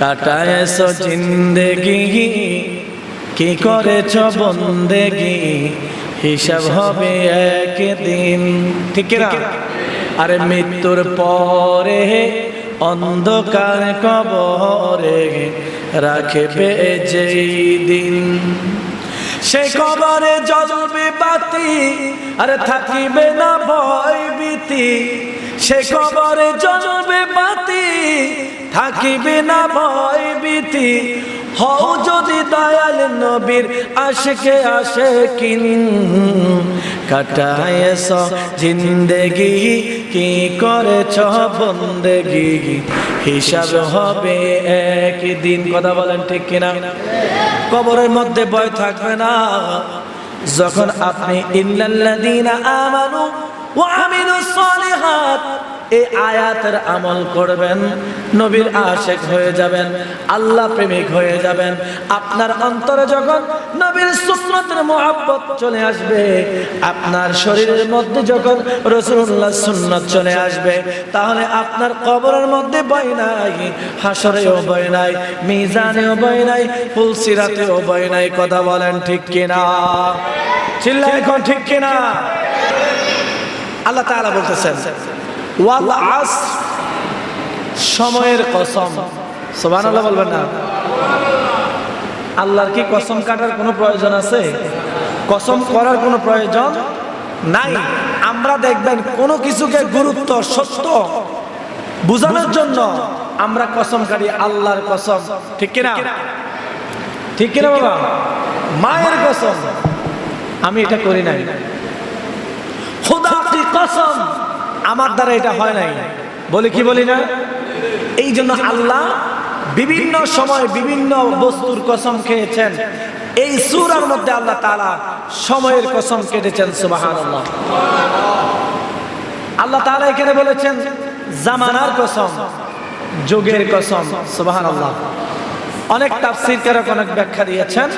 কাটায়েছ জিন্দেগি। কি করেছ বন্দেগি? হিসাব হবে একদিন। ঠিক না আরে মৃত্যুর পরে অন্ধকার কবরে রাখবে যেই দিন। সে কবরে জ্বলবে বাতি, আরে থাকিবে না ভয় ভীতি। সে কবরে জ্বলবে বাতি থাকিবে না ভয় ভীতি, হও যদি দয়াল নবীর আশকে আসে কিন কাটায়েছ জিন্দেগি, কি করেছ বন্দেগি? হিসাব হবে একদিন, কথা বলেন ঠিক কিনা? কবরের মধ্যে ভয় থাকবে না। যখন আপনি ইন্নাল্লাযীনা আমানু ওয়া আমিলুস সালিহাত এই আয়াতের আমল করবেন, নবীর আশেক হয়ে যাবেন, আল্লাহ প্রেমিক হয়ে যাবেন। আপনার অন্তরে যখন নবীর সুন্নতের মোহাব্বত চলে আসবে, আপনার শরীরের মধ্যে যখন রসুল্লাহ সুন্নত চলে আসবে, তাহলে আপনার কবরের মধ্যে ভয় নাই, হাসরেও ভয় নাই, মিজানেও ভয় নাই, ফুলসিরাতেও ভয় নাই, কথা বলেন ঠিক কিনা? চিল্লা এখন ঠিক কিনা? আল্লাহ তাআলা বলতেছেন সময়ের কসম। সুবহানাল্লাহ বলবেন না। আল্লাহর কি কসম কাটার কোনো প্রয়োজন আছে? কসম করার কোনো প্রয়োজন নাই। আমরা দেখবেন কোনো কিছুকে গুরুত্ব, সত্য বোঝানোর জন্য আমরা কসম কাটি আল্লাহর কসম। ঠিক কিনা? ঠিক কিনা বাবা? মায়ের কসম। আমি এটা করি নাই। খুদা কসম? আমার দ্বারা এটা হয় নাই। বলি কি বলি না? এই জন্য আল্লাহ বিভিন্ন সময় বিভিন্ন বস্তুর কসম খেয়েছেন। এই সুরার মধ্যে আল্লাহ তাআলা সময়ের কসম কেটেছেন, সুবহানাল্লাহ। আল্লাহ তাআলা এখানে বলেছেন, জামানার কসম, যুগের কসম, সুবহানাল্লাহ। অনেক তাফসীরকারক অনেক ব্যাখ্যা দিয়েছেন।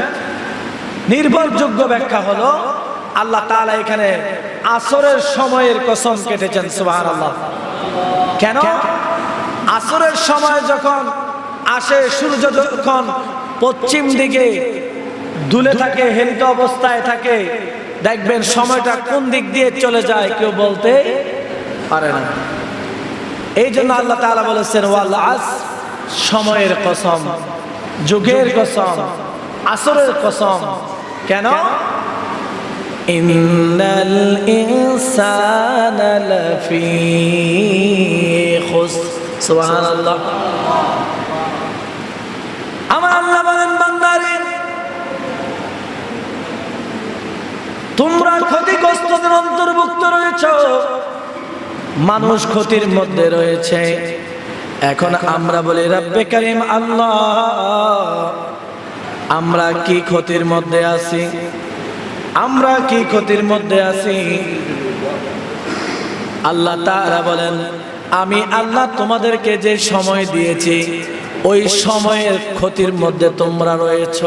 নির্ভরযোগ্য ব্যাখ্যা হলো আল্লাহ তাআলা এখানে আসরের সময়ের কসম কেটেছেন সুবহানাল্লাহ। কেন? আসরের সময় যখন আসে সূর্য যখন পশ্চিম দিকে দুলে থাকে হেলিত অবস্থায় থাকে দেখবেন সময়টা কোন দিক দিয়ে চলে যায় কেউ বলতে পারে না। এই জন্য আল্লাহ তাআলা বলেছেন ওয়াল আস সময়ের কসম যুগের কসম আসরের কসম। কেন? ইন্নাল ইনসানা লাফি খুস, সুবহানাল্লাহ। আমার আল্লাহ বলেন, বান্দারে, তোমরা ক্ষতিগ্রস্তদের অন্তর্ভুক্ত রয়েছ, মানুষ ক্ষতির মধ্যে রয়েছে। এখন আমরা বলি, রব্বে করিম, আল্লাহ, আমরা কি ক্ষতির মধ্যে আছি? আমরা কি ক্ষতির মধ্যে আছি? আল্লাহ তাআলা বলেন, আমি আল্লাহ তোমাদেরকে যে সময় দিয়েছি, ওই সময়ের ক্ষতির মধ্যে তোমরা রয়েছ।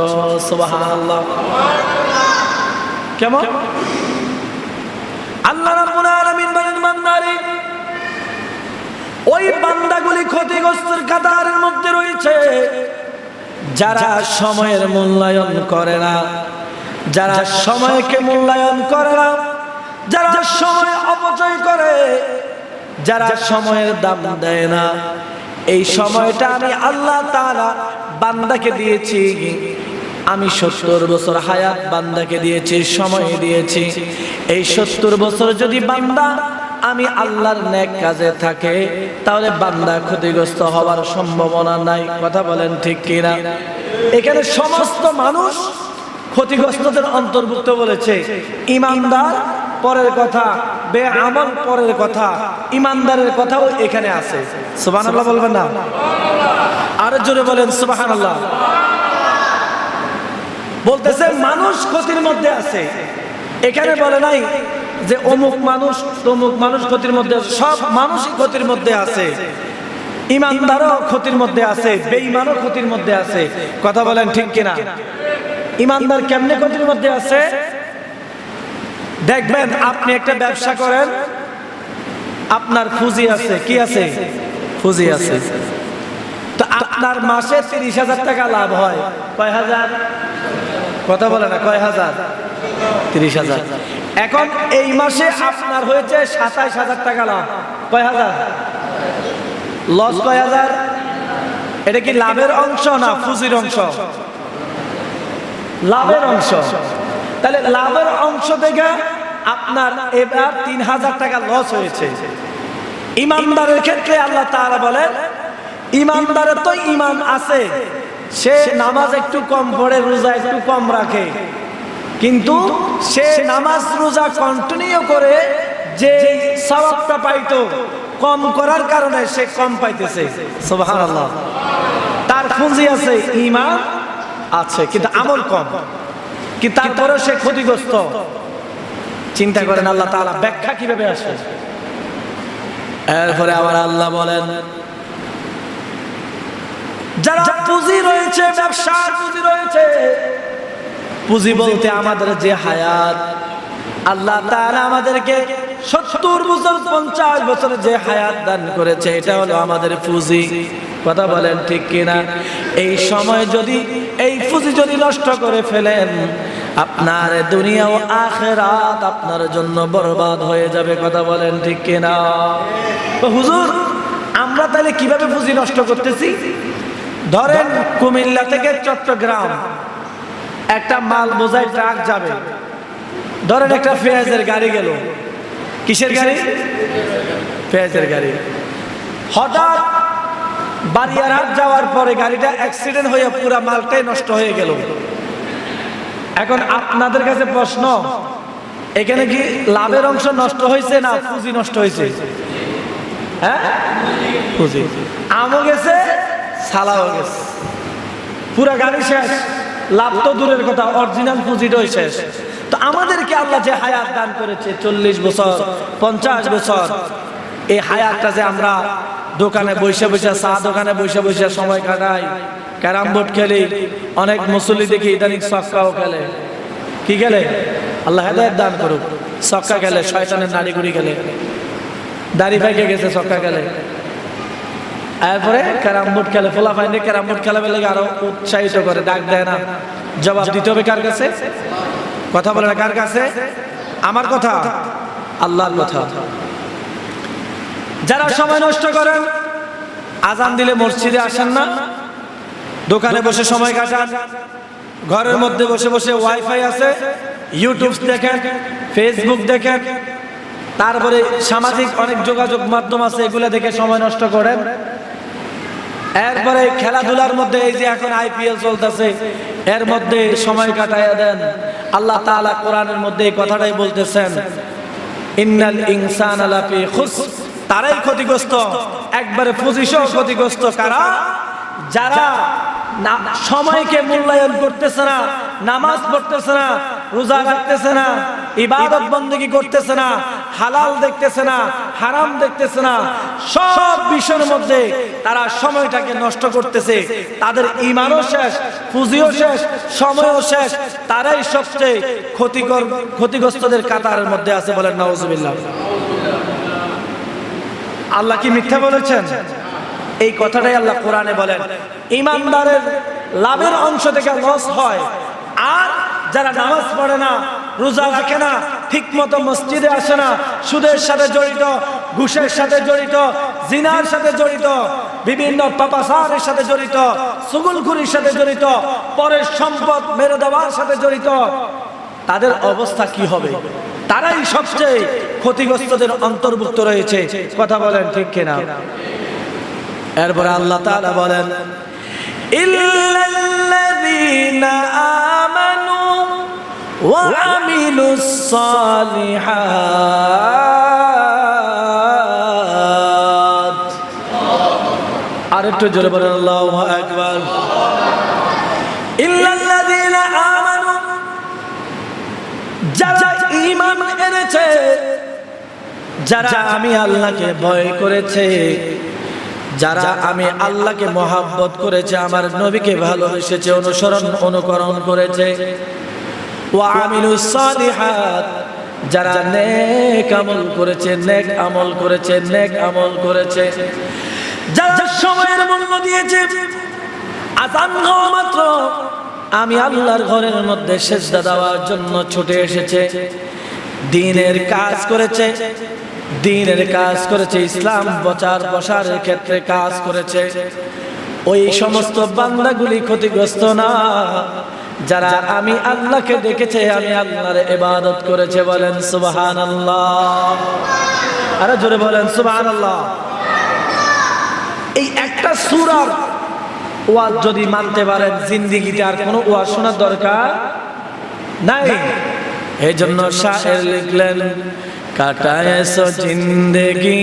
কেমন? আল্লাহ ওই বান্দাগুলি ক্ষতিগ্রস্তের কাতারের মধ্যে রয়েছে, যারা সময়ের মূল্যায়ন করে না। যারা সময়কে মূল্যায়ন করে না যারা সময় অপচয় করে যারা সময়ের দাম দেয় না এই সময়টা আমি আল্লাহ তারা বান্দাকে দিয়েছি আমি সত্তর বছর হায়াত বান্দাকে দিয়েছি সময় দিয়েছি। এই সত্তর বছর যদি বান্দা আমি আল্লাহর ন্যাক কাজে থাকে তাহলে বান্দা ক্ষতিগ্রস্ত হওয়ার সম্ভাবনা নাই। কথা বলেন ঠিক কিনা? এখানে সমস্ত মানুষ ক্ষতিগ্রস্তদের অন্তর্ভুক্ত বলেছে। ইমানদার পরের কথা বে আমল পরের কথা, ইমানদারের কথাও এখানে আছে। সুবহানাল্লাহ বলবেন না? আরও জোরে বলেন, সুবহানাল্লাহ। বলতেছে, মানুষ ক্ষতির মধ্যে আছে। এখানে বলে নাই যে অমুক মানুষ, তমুক মানুষ ক্ষতির মধ্যে আছে, সব মানুষই ক্ষতির মধ্যে আছে। ইমানদারও ক্ষতির মধ্যে আছে, বেঈমানও ক্ষতির মধ্যে আছে। কথা বলেন ঠিক কিনা? ইমানদার কেমনে ক্ষতির মধ্যে আছে? দেখবেন আপনি একটা ব্যবসা করেন আপনার পুঁজি আছে কি আছে? পুঁজি আছে। তো আপনার মাসে তিরিশ হাজার টাকা লাভ হয়। কয় হাজার? কথা বলে না কয় হাজার? তিরিশ হাজার। এখন এই মাসে আপনার হয়েছে সাতাইশ হাজার টাকা লাভ। কয় হাজার? লস কয় হাজার? এটা কি লাভের অংশ না পুঁজির অংশ? লাভের অংশ। তাহলে লাভের অংশ থেকে আপনার এবার তিন হাজার টাকা লস হয়েছে। ইমানদারের ক্ষেত্রে আল্লাহ তাআলা বলেন ইমানদারের তো ইমান আছে, সে নামাজ একটু কম পড়ে, রোজা একটু কম রাখে। কিন্তু সে নামাজ, রোজা কন্টিনিউ করে যে সওয়াবটা পাইতো, কম করার কারণে সে কম পাইতেছে। সুবহানাল্লাহ। তার পুঁজি আছে ইমান আছে কিন্তু আমল কম। কি তারপরে সে ক্ষতিগ্রস্ত। চিন্তা করেন আল্লাহ তাআলা ব্যাখ্যা কীভাবে আসে? এরপরে আবার আল্লাহ বলেন যারা পুঁজি রয়েছে ব্যবসার পুঁজি রয়েছে পুঁজি বলতে আমাদের যে হায়াত। আল্লাহ তাআলা আমাদেরকে সত্তর বছর পঞ্চাশ বছরের যে হায়াত দান করেছে এটা হলো আমাদের পুঁজি। কথা বলেন ঠিক কিনা? এই সময় যদি এই পুঁজি যদি নষ্ট করে ফেলেন, আপনার দুনিয়া ও আখেরাত আপনার জন্য বরবাদ হয়ে যাবে, কথা বলেন ঠিক কিনা? হুজুর, আমরা তাহলে কীভাবে পুঁজি নষ্ট করতেছি? ধরেন, কুমিল্লা থেকে চট্টগ্রাম, একটা মাল বোঝাই ট্রাক যাবে। ধরেন একটা পেঁয়াজের গাড়ি গেল। কিসের গাড়ি? পেঁয়াজের গাড়ি। হঠাৎ বারিয়ারহাট যাওয়ার পরে গাড়িটা অ্যাক্সিডেন্ট হয়ে পুরো মালটাই নষ্ট হয়ে গেল। এখন আপনাদের কাছে প্রশ্ন, এখানে কি লাভের অংশ নষ্ট হয়েছে না পুঁজি নষ্ট হয়েছে? হ্যাঁ? পুঁজি। আমও গেছে, সালাও গেছে। পুরা গাড়ি শেষ, লাভ তো দূরের কথা অরিজিনাল পুঁজিটাই শেষ। তো আমাদেরকে আল্লাহ যে হায়াত দান করেছে চল্লিশ বছর, পঞ্চাশ বছর, এই হায়াতটা যে আমরা দোকানে বসে বসে, চা দোকানে বসে বসে সময় কাটাই। ক্যারাম বোর্ড খেলি। অনেক মুসল্লি দেখি ইদানিং সক্কাও খেলে। কি খেলে? আল্লাহ হেদায়ত দান করুক। সক্কা খেলে, শয়তানের নাড়ি গুড়ি খেলে। দাড়ি পাইকে গেছে সক্কা খেলে। এরপরে ক্যারাম বোর্ড খেলে, ফোলা ফাইনে ক্যারাম বোর্ড খেলা বেলে আরও উৎসাহিত করে, ডাক দেয় না। জবাব দিতে হবে কার কাছে? কথা বলে কার কাছে? আমার কথা। আল্লাহর কথা। যারা সময় নষ্ট করেন আজান দিলে মসজিদে আসেন না। দোকানে বসে সময় কাটান। ঘরের মধ্যে বসে বসে ওয়াইফাই আছে ইউটিউব দেখেন ফেসবুক দেখেন। তারপরে সামাজিক অনেক যোগাযোগ মাধ্যম আছে এগুলো দেখে সময় নষ্ট করেন। এরপরে খেলাধুলার মধ্যে এই যে এখন আইপিএল চলতেছে এর মধ্যে সময় কাটাইয়া দেন। আল্লাহ তাআলা কোরআনের মধ্যে এই কথাটাই বলতেছেন ইন্নাল ইনসান লাফি খুস তারাই ক্ষতিগ্রস্ত। একবারে পঁচিশও ক্ষতিগ্রস্ত। কারা? যারা সময়কে মূল্যায়ন করতেছে না, নামাজ পড়তেছে না, রোজা রাখতেছে না, ইবাদত বন্দী করতেছে না, হালাল দেখতেছে না, হারাম দেখতেছে না, সব বিষয়ের মধ্যে তারা সময়টাকে নষ্ট করতেছে। তাদের ইমানও শেষ, পুঁজিও শেষ, সময়ও শেষ। তারাই সবচেয়ে ক্ষতিকর, ক্ষতিগ্রস্তদের কাতারের মধ্যে আছে বলেন নওয়াজুবিল্লাহ আল্লাহ কি মিথ্যা বলেছেন? এই কথাটাই আল্লাহ কোরআনে বলেন। ইমানদারের লাভের অংশ থেকে লস হয়। আর যারা নামাজ পড়ে না, রোজা রাখে না ঠিক মতো মসজিদে আসে না, সুদের সাথে জড়িত, ঘুষের সাথে জড়িত, জিনার সাথে জড়িত, বিভিন্ন পাপাসারের সাথে জড়িত, সুগুলখুরির সাথে জড়িত, পরের সম্পদ মেরে দেওয়ার সাথে জড়িত, তাদের অবস্থা কি হবে? তারাই সবচেয়ে ক্ষতিগ্রস্তদের অন্তর্ভুক্ত রয়েছে। কথা বলেন ঠিক কিনা? এরপরে আল্লাহ তাআলা বলেন, ইল্লাল্লাযীনা আমানু ওয়া আমিলুস সালিহাত। আর একটু জোরে বলেন, আল্লাহু আকবার। ইল্লাল্লাযীনা যারা আমি আল্লাহকে ভয় করেছে যারা আমি আল্লাহকে মহাব্বত করেছে আমার নবীকে ভালোবেসেছে অনুসরণ অনুকরণ করেছে। ওয়া আমিলুস সালিহাত যারা নেক আমল করেছে নেক আমল করেছে নেক আমল করেছে। যারা সময়ের মূল্য দিয়েছে আজান মাত্র আমি আল্লাহর ঘরের মধ্যে সেজদা দেওয়ার জন্য ছুটে এসেছে। দিনের কাজ করেছে দিনের কাজ করেছে ইসলাম বচার বসার ক্ষেত্রে কাজ করেছে। ওই সমস্ত বান্দাগুলি ক্ষতিগ্রস্ত না। যারা আমি আল্লাহকে দেখেছে আমি আল্লাহর ইবাদত করেছে বলেন সুবহান আল্লাহ আরে জোরে বলেন সুবহান আল্লাহ এই একটা সুরার ওয়াজ যদি মানতে পারেন জিন্দিগিতে আর কোনো ওয়াজ শোনার দরকার নাই। এই জন্য শায়ের লিখলেন কাটায়েছ জিন্দেগি।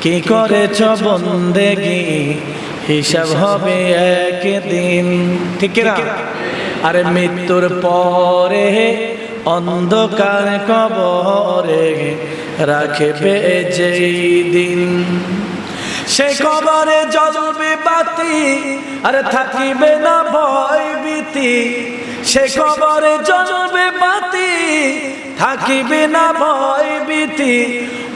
কি করেছ বন্দেগি? হিসাব হবে একদিন। ঠিক আরে মৃত্যুর পরে অন্ধকার কবরে রাখবে যেই দিন। সে কবরে জ্বলবে বাতি, আরে থাকিবে না ভয় ভীতি। সে কবরে জ্বলবে বাতি থাকিবে না ভয় ভীতি।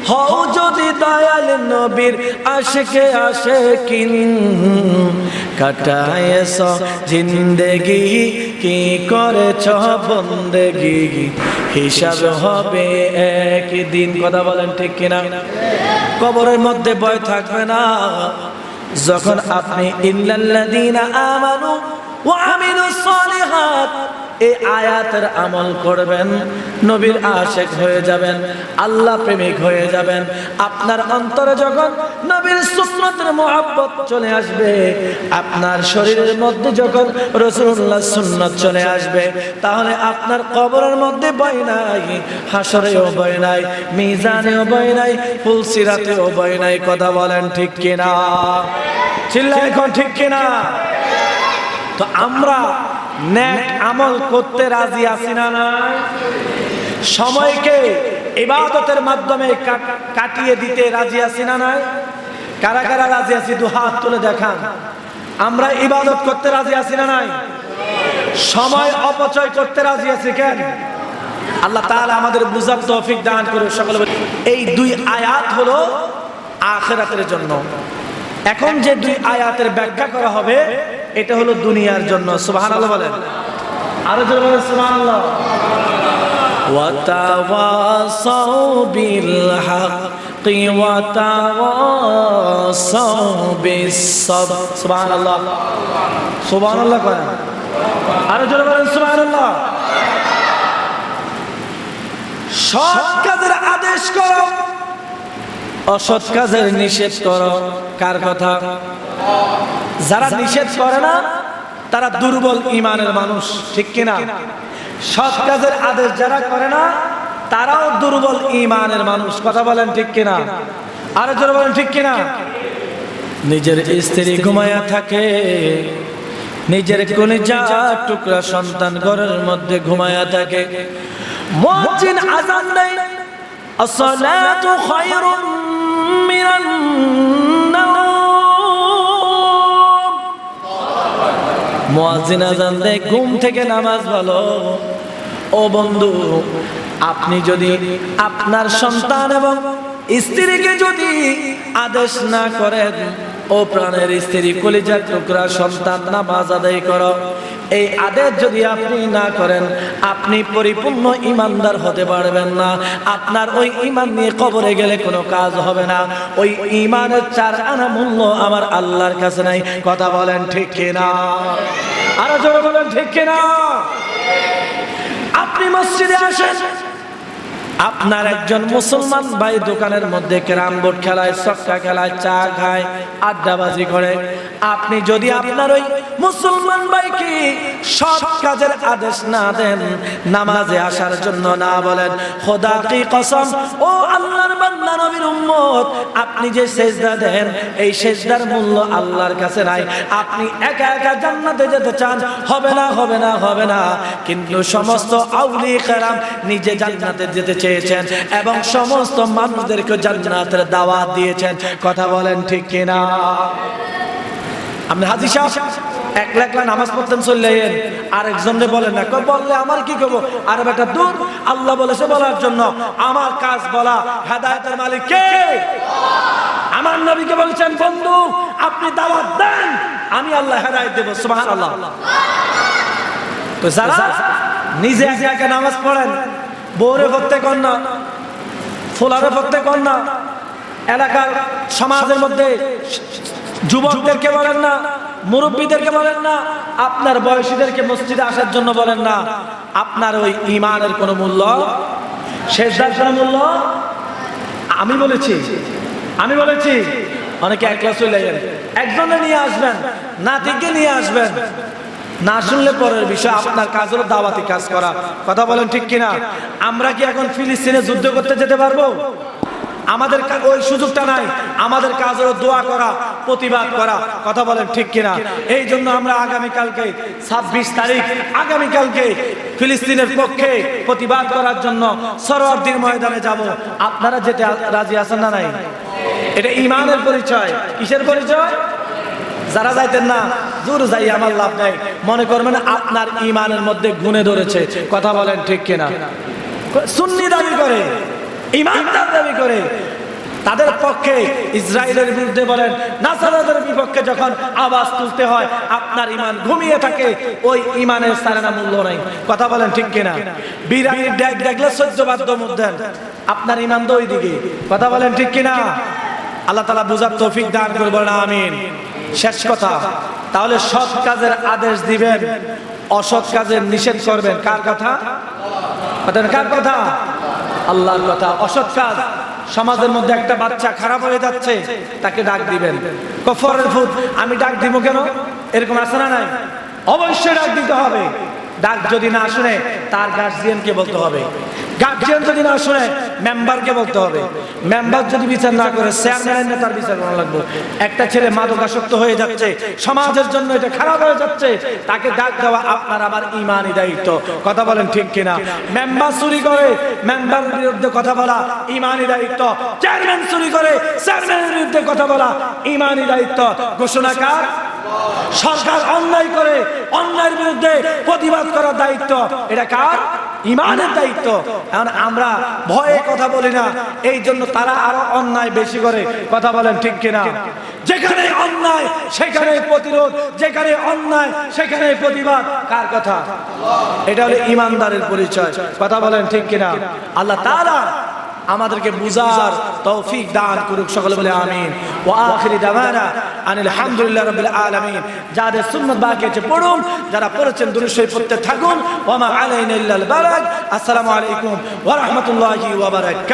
হও যদি দয়াল নবীর আশকে আশে কিন কাটায়েছ জিন্দেগি, কি করেছ বন্দেগি? হিসাব হবে একদিন। কথা বলেন ঠিক কিনা? কবরের মধ্যে ভয় থাকবে না। যখন আপনি ইল্লাল্লাযীনা আমানু ওয়া আমিলুস সালিহাত এই আয়াতের আমল করবেন, নবীর আশেক হয়ে যাবেন, আল্লাহ প্রেমিক হয়ে যাবেন। আপনার অন্তরে যখন নবীর সুন্নতের মোহাব্বত চলে আসবে, আপনার শরীরের মধ্যে যখন রসুল্লাহ সুন্নত চলে আসবে, তাহলে আপনার কবরের মধ্যে ভয় নাই, হাসরেও ভয় নাই, মিজানেও ভয় নাই, ফুলসিরাতেও ভয় নাই, কথা বলেন ঠিক কিনা? চিল্লা এখন ঠিক কিনা? তো আমরা ন্যাক আমল করতে রাজি আছি না সময়কে ইবাদতের মাধ্যমে কাটিয়ে দিতে রাজি আছি না নাই কারা কারা রাজি আছি? দু হাত তুলে দেখান। আমরা ইবাদত করতে রাজি আছি না, নাই? সময় অপচয় করতে রাজি আছি কেন? আল্লাহ তাআলা আমাদের বুঝার তৌফিক দান করে সকলে। এই দুই আয়াত হলো আখিরাতের জন্য। এখন যে দুই আয়াতের ব্যাখ্যা করা হবে এটা হলো দুনিয়ার জন্য সুবহানাল্লাহ বলেন আরো জোরে বলেন সুবহানাল্লাহ وتواصوا بالحق وتواصوا بالصبر سبحان الله سبحان الله করেন আরো জোরে বলেন সুবহানাল্লাহ সৎ কাজের আদেশ করো অসৎ কাজের নিষেধ করো। কার কথা? যারা নিষেধ করে না, তারা দুর্বল ইমানের মানুষ, ঠিক কিনা? সৎ কাজের আদেশ যারা করে না, তারাও দুর্বল ইমানের মানুষ। কথা বলেন ঠিক কিনা? আরও জোরে বলেন ঠিক কিনা? নিজের স্ত্রী ঘুমায়া থাকে, নিজের কোনে যা টুকরা সন্তান ঘরের মধ্যে ঘুমায়া থাকে। মুয়াজ্জিন আজান দেয়, আসসালাতু খায়রুম ঘুম থেকে নামাজ ভালো ও বন্ধু, আপনি যদি আপনার সন্তান এবং স্ত্রীকে যদি আদেশ না করেন, ও প্রাণের স্ত্রী কলিজার টুকরা সন্তান নামাজ আদায় করো। এই আদেশ যদি আপনি না করেন, আপনি পরিপূর্ণ ইমানদার হতে পারবেন না। আপনার ওই ইমান নিয়ে কবরে গেলে কোনো কাজ হবে না। ওই ইমানের চার আনা মূল্য আমার আল্লাহর কাছে নাই। কথা বলেন ঠিক কিনা? আরও জোরে বলেন ঠিক কিনা? আপনি মসজিদে আসেন আপনার একজন মুসলমান ভাই দোকানের মধ্যে ক্যারাম বোর্ড খেলায় সক্কা খেলায়, চা খায়, আড্ডাবাজি করে। আপনি যদি আপনার ওই মুসলমান ভাইকে সব কাজের আদেশ না দেন, নামাজে আসার জন্য না বলেন, খোদা কি কসম, ও আল্লাহর বান্দা নবীর উম্মত, আপনি যে সেজদা দেন, এই সেজদার মূল্য আল্লাহর কাছে নাই। আপনি একা একা জান্নাতে যেতে চান, হবে না হবে না হবে না। কিন্তু সমস্ত আউলি কেরাম নিজে জান্নাতে যেতে চেয়েছেন এবং সমস্ত মানুষদেরকে জান্নাতের দাওয়াত দিয়েছেন। কথা বলেন ঠিক কিনা? আপনি হাজি সাহেব এক লাখ লাখ নামাজ পড়তেন চললে আরেকজনরে বলেন না বললে আমার কি করব আর বেটা, দূর। আল্লাহ বলেছে বলার জন্য, আমার কাজ বলা, হেদায়তের মালিক কে? আমার নবীকে বলেছেন, বন্ধু, আপনি দাওয়াত দেন, আমি আল্লাহ হেদায়ত দেবো, সুবহানাল্লাহ। তো যারা নিজে একা নামাজ পড়েন পড়তে কর না ফোলারে কর না এলাকার সমাজের মধ্যে যুবকদেরকে বলেন না, মুরব্বীদেরকে বলেন না, আপনার বয়সীদেরকে মসজিদে আসার জন্য বলেন না, আপনার ওই ইমানের কোনো মূল্য শেষদার কোনো মূল্য? আমি বলেছি আমি বলেছি, অনেকে একলা চলে গেলেন একজনে নিয়ে আসবেন, নাতিকে নিয়ে আসবেন না শুনলে পরের বিষয়, আপনার কাজ হলো দাওয়াতি কাজ করা। কথা বলেন ঠিক কিনা? আমরা কি এখন ফিলিস্তিনে যুদ্ধ করতে যেতে পারব? আমাদের ওই সুযোগটা নাই। আমাদের কাজ হলো দোয়া করা, প্রতিবাদ করা। কথা বলেন ঠিক কিনা? এই জন্য আমরা আগামীকালকে ছাব্বিশ তারিখ, আগামীকালকে ফিলিস্তিনের পক্ষে প্রতিবাদ করার জন্য সরোয়ার্দির ময়দানে যাব। আপনারা যেতে রাজি আছেন না নাই? এটা ইমানের পরিচয়। কিসের পরিচয়? যারা যাইতেন না দূর যাই আমার লাভ নাই। মনে করবেন আপনার ইমানের মধ্যে গুণে ধরেছে। কথা বলেন ঠিক কিনা? সুন্নি দাবি করে ইমানদার দাবি করে। তাদের পক্ষে, ইসরায়েলের বিরুদ্ধে বলেন, নাসারাদের বিপক্ষে যখন আওয়াজ তুলতে হয়, আপনার ইমান ঘুমিয়ে থাকে, ওই ইমানের সারেনা মূল্য নাই। কথা বলেন ঠিক কিনা? বিরানির ড্যাগ দেখলে সহ্য বাধ্য মুদ্দেন আপনার ইমান তো ওই দিকে কথা বলেন ঠিক কিনা? আল্লাহ তালা বুঝার তৌফিক দান করব না আমিন। শেষ কথা, তাহলে সৎ কাজের আদেশ দিবেন, অসৎ কাজের নিষেধ করবেন। কার কথা? কার কথা? আল্লাহর কথা। অসৎ কাজ, সমাজের মধ্যে একটা বাচ্চা খারাপ হয়ে যাচ্ছে, তাকে ডাক দিবেন। কফরের ফুট আমি ডাক দিব কেন? এরকম আছে না নাই? অবশ্যই ডাক দিতে হবে। ডাক যদি না শুনে, তার গার্জিয়ানকে বলতে হবে। গার্জিয়ান যদি না শুনে মেম্বারকে বলতে হবে। মেম্বার যদি বিচার না করে চেয়ারম্যানের তার বিচার করা লাগবে। একটা ছেলে মাদকাসক্ত হয়ে যাচ্ছে, সমাজের জন্য এটা খারাপ হয়ে যাচ্ছে, তাকে ডাক দেওয়া আপনার আমার ইমানই দায়িত্ব। কথা বলেন ঠিক কিনা? মেম্বার চুরি করে মেম্বার বিরুদ্ধে কথা বলা, ইমানই দায়িত্ব। চেয়ারম্যান চুরি করে চেয়ারম্যানের বিরুদ্ধে কথা বলা, ইমানই দায়িত্ব। ঘোষণা ঘোষণাকার সরকার অন্যায় করে, অন্যায়ের বিরুদ্ধে প্রতিবাদ করার দায়িত্ব। এটা কার? ইমানের দায়িত্ব। এখন আমরা ভয়ে কথা বলি না। এই জন্য তারা আরও অন্যায় বেশি করে। কথা বলেন ঠিক কিনা? যেখানে অন্যায়, সেখানে প্রতিরোধ। যেখানে অন্যায়, সেখানে প্রতিবাদ। কার কথা? এটা হলো ইমানদারের পরিচয়। কথা বলেন ঠিক কিনা? আল্লাহ তাআলা আমাদেরকে বুঝার তৌফিক দান করুক সকলে বলে আমিন। ও আখিরি দাওয়ানা আনিল হামদুলিল্লাহ রাব্বিল আলামিন। যাদের সুন্নাত বাকি আছে পড়ুন, যারা পড়েছেন দুরুশরীফ পড়তে থাকুন। ওয়া মা আলাইনা ইল্লাল বালাগ। আসসালামু আলাইকুম ওয়া রাহমাতুল্লাহি ওয়া বারাকাতুহু।